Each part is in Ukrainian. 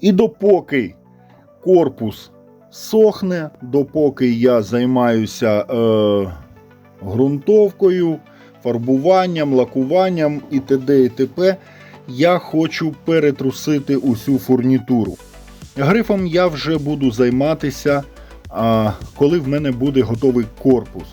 І допоки корпус сохне, допоки я займаюся е, ґрунтовкою, фарбуванням, лакуванням і т.д. і т.п., я хочу перетрусити усю фурнітуру. Грифом я вже буду займатися, а, коли в мене буде готовий корпус.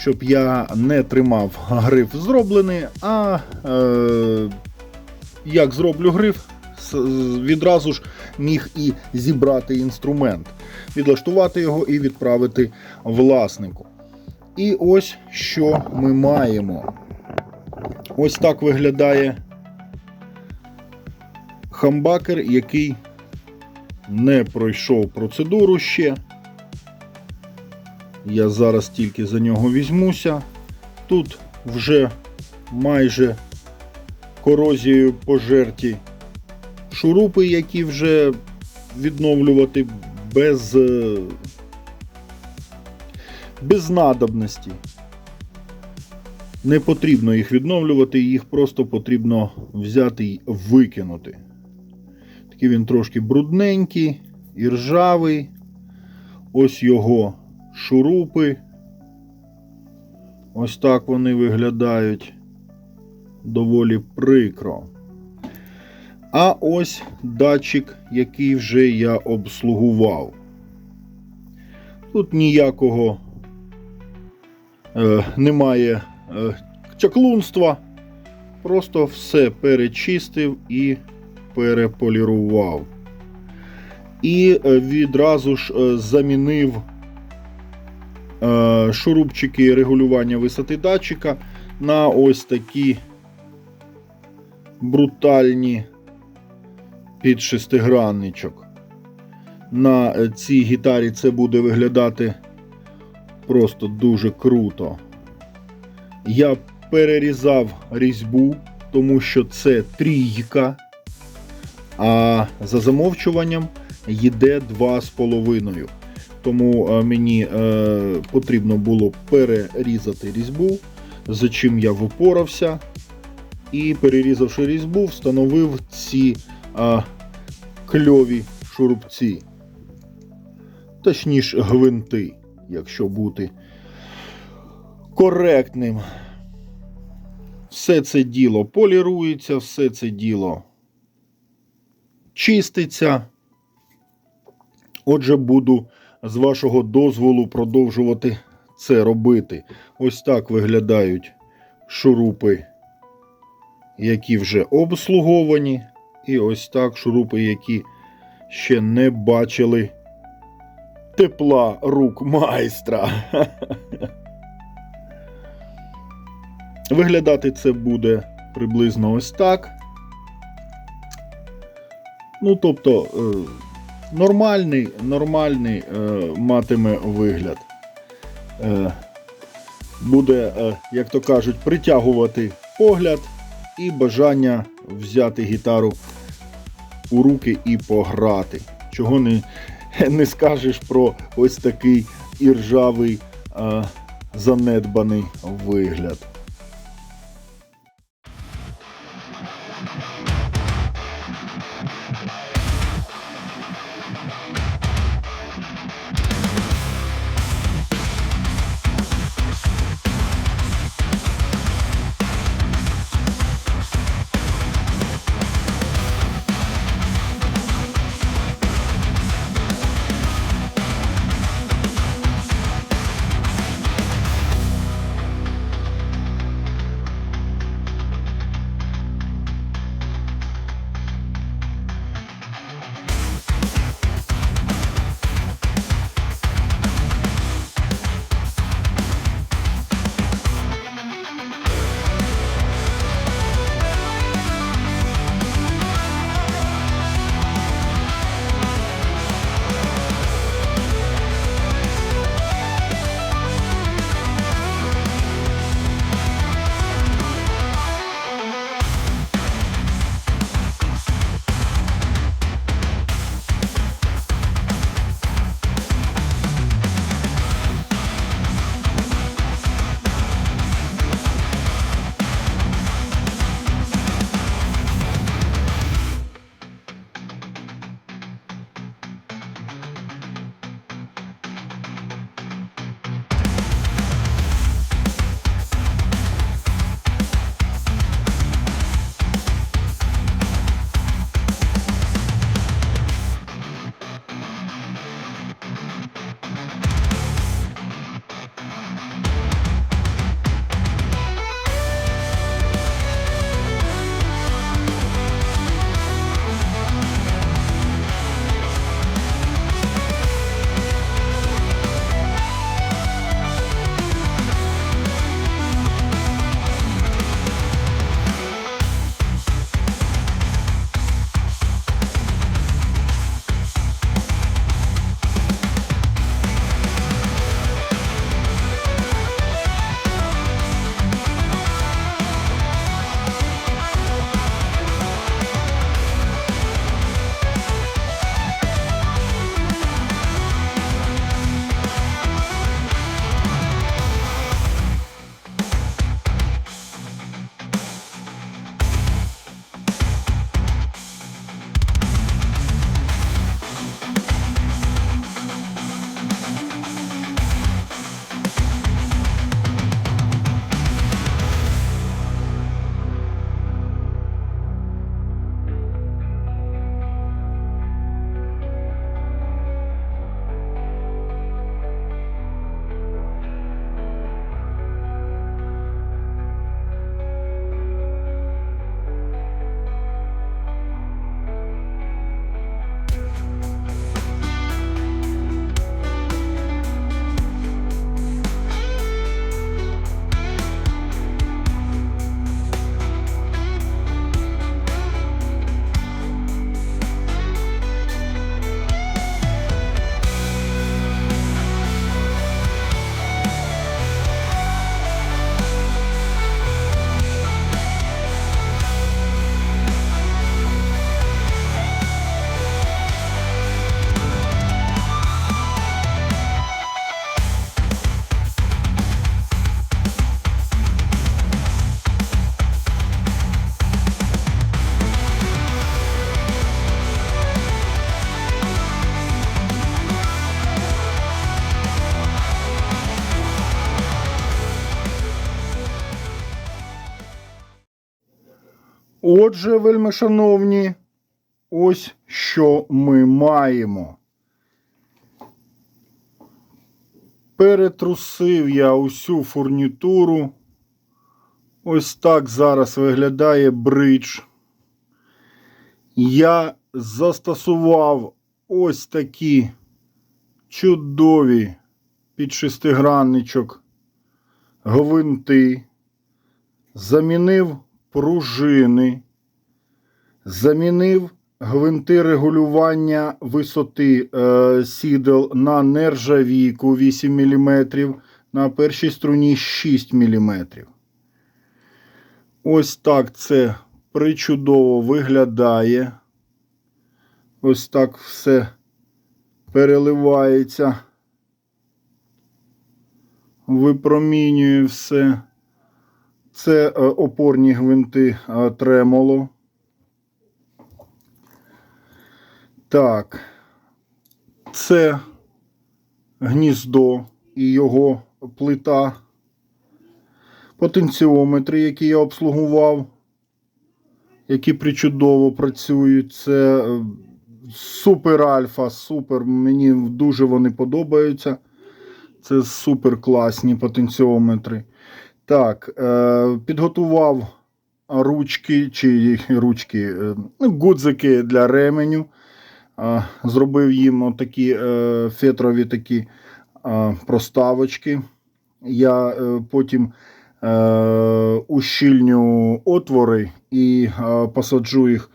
Щоб я не тримав гриф зроблений, а е, як зроблю гриф, відразу ж міг і зібрати інструмент, відлаштувати його і відправити власнику. І ось що ми маємо. Ось так виглядає хамбакер, який не пройшов процедуру ще. Я зараз тільки за нього візьмуся. Тут вже майже корозією пожерті шурупи, які вже відновлювати без, е, без надобності. Не потрібно їх відновлювати, їх просто потрібно взяти і викинути. Такий він трошки брудненький і ржавий. Ось його шурупи. Ось так вони виглядають доволі прикро. А ось датчик, який вже я обслугував. Тут ніякого е, немає е, чаклунства. Просто все перечистив і переполірував. І е, відразу ж е, замінив шурупчики регулювання висоти датчика на ось такі брутальні під шестигранничок. На е, цій гітарі це буде виглядати просто дуже круто. Я перерізав різьбу, тому що це трійка, а за замовчуванням йде 2,5. Тому е, мені е, потрібно було перерізати різьбу, за чим я випорався. І перерізавши різьбу, встановив ці а, кльові шурупці. Точніше, гвинти, якщо бути коректним. Все це діло полірується, все це діло чиститься. Отже, буду з вашого дозволу продовжувати це робити. Ось так виглядають шурупи, які вже обслуговані. І ось так шурупи, які ще не бачили тепла рук майстра. Виглядати це буде приблизно ось так. Ну, тобто, е, нормальний, нормальний е, матиме вигляд. Е, буде, е, як то кажуть, притягувати погляд і бажання взяти гітару у руки і пограти. Чого не, не скажеш про ось такий іржавий е, занедбаний вигляд. Отже, вельми шановні, ось що ми маємо. Перетрусив я усю фурнітуру. Ось так зараз виглядає бридж. Я застосував ось такі чудові під шестигранничок гвинти, замінив пружини, замінив гвинти регулювання висоти е, сідел на нержавійку 8 мм, на першій струні 6 мм. Ось так це причудово виглядає. Ось так все переливається, випромінює все. Це е, опорні гвинти е, тремоло. Так, це гніздо і його плита. Потенціометри, які я обслугував, які причудово працюють. Це е, супер альфа, супер. Мені дуже вони подобаються. Це супер класні потенціометри. Так, е, підготував ручки чи ручки, е, ну, гудзики для ременю. Е, зробив їм такі фетрові такі проставочки. Я потім ущільню отвори і посаджу їх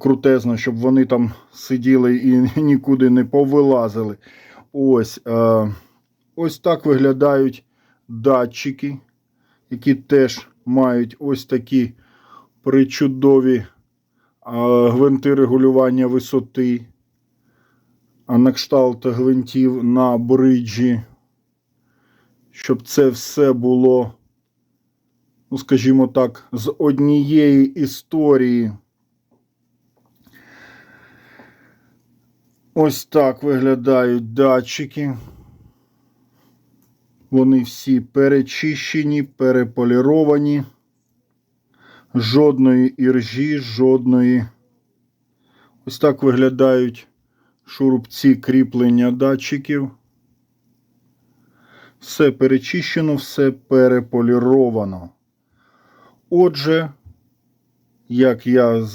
крутезно, щоб вони там сиділи і нікуди не повилазили. Ось, ось так виглядають датчики, які теж мають ось такі причудові гвинти регулювання висоти, а на кшталт гвинтів на бриджі щоб це все було, ну, скажімо так, з однієї історії. Ось так виглядають датчики. Вони всі перечищені, переполіровані. Жодної іржі, жодної. Ось так виглядають шурупці кріплення датчиків. Все перечищено, все переполіровано. Отже, як я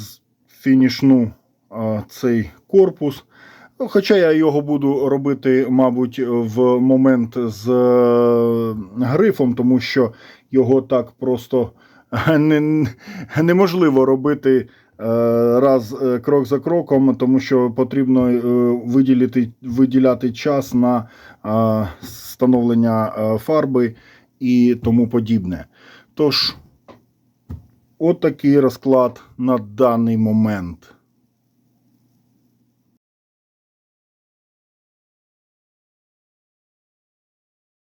фінішну а, цей корпус, хоча я його буду робити, мабуть, в момент з е, грифом, тому що його так просто не, неможливо робити е, раз е, крок за кроком, тому що потрібно виділити, виділяти час на встановлення е, фарби і тому подібне. Тож, от такий розклад на даний момент.